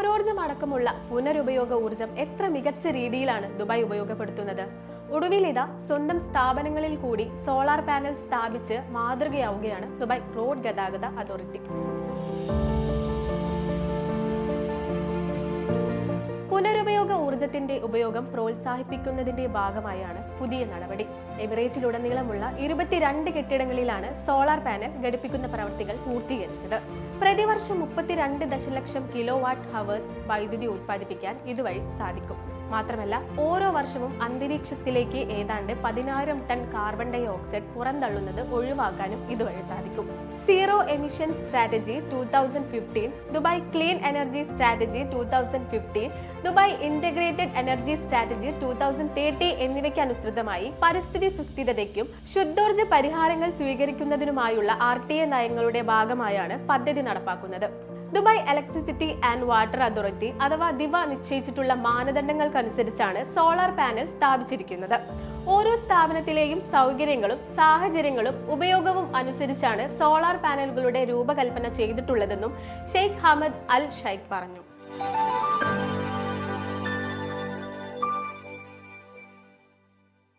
സൗരോർജം അടക്കമുള്ള പുനരുപയോഗ ഊർജം എത്ര മികച്ച രീതിയിലാണ് ദുബായ് ഉപയോഗപ്പെടുത്തുന്നത്? ഒടുവിൽ ഇതാ സ്വന്തം സ്ഥാപനങ്ങളിൽ കൂടി സോളാർ പാനൽ സ്ഥാപിച്ച് മാതൃകയാവുകയാണ് ദുബായ് റോഡ് ഗതാഗത അതോറിറ്റി. പുനരുപയോഗ ഊർജത്തിന്റെ ഉപയോഗം പ്രോത്സാഹിപ്പിക്കുന്നതിന്റെ ഭാഗമായാണ് പുതിയ നടപടി. എമിറേറ്റിലുടനീളമുള്ള ഇരുപത്തിരണ്ട് കെട്ടിടങ്ങളിലാണ് സോളാർ പാനൽ ഘടിപ്പിക്കുന്ന പ്രവൃത്തികൾ പൂർത്തീകരിച്ചത്. പ്രതിവർഷം മുപ്പത്തിരണ്ട് ദശലക്ഷം കിലോ വാട്ട് ഹവേഴ്സ് വൈദ്യുതി ഉത്പാദിപ്പിക്കാൻ ഇതുവഴി സാധിക്കും. മാത്രമല്ല ഓരോ വർഷവും അന്തരീക്ഷത്തിലേക്ക് ഏതാണ്ട് പതിനായിരം ടൺ കാർബൺ ഡൈ ഓക്സൈഡ് പുറന്തള്ളുന്നത് ഒഴിവാക്കാനും ഇതുവഴി സാധിക്കും. Zero emission strategy two thousand fifteen Dubai clean energy strategy two thousand fifteen Dubai integrated energy strategy two thousand thirty എന്നിവയ്ക്ക് അനുസൃതമായി പരിസ്ഥിതി സുസ്ഥിരതയ്ക്കും ശുദ്ധോർജ പരിഹാരങ്ങൾ സ്വീകരിക്കുന്നതിനുമായുള്ള ആർ ടി എ നയങ്ങളുടെ ഭാഗമായാണ് പദ്ധതി നടപ്പാക്കുന്നത്. Dubai electricity and water authority അഥവാ ദിവ നിശ്ചയിച്ചിട്ടുള്ള മാനദണ്ഡങ്ങൾക്കനുസരിച്ചാണ് സോളാർ പാനൽ സ്ഥാപിച്ചിരിക്കുന്നത്. ഓരോ സ്ഥാപനത്തിലെയും സൗകര്യങ്ങളും സാഹചര്യങ്ങളും ഉപയോഗവും അനുസരിച്ചാണ് സോളാർ പാനലുകളുടെ രൂപകൽപ്പന ചെയ്തിട്ടുള്ളതെന്നും ഷെയ്ഖ് ഹമദ് അൽ ഷൈഖ് പറഞ്ഞു.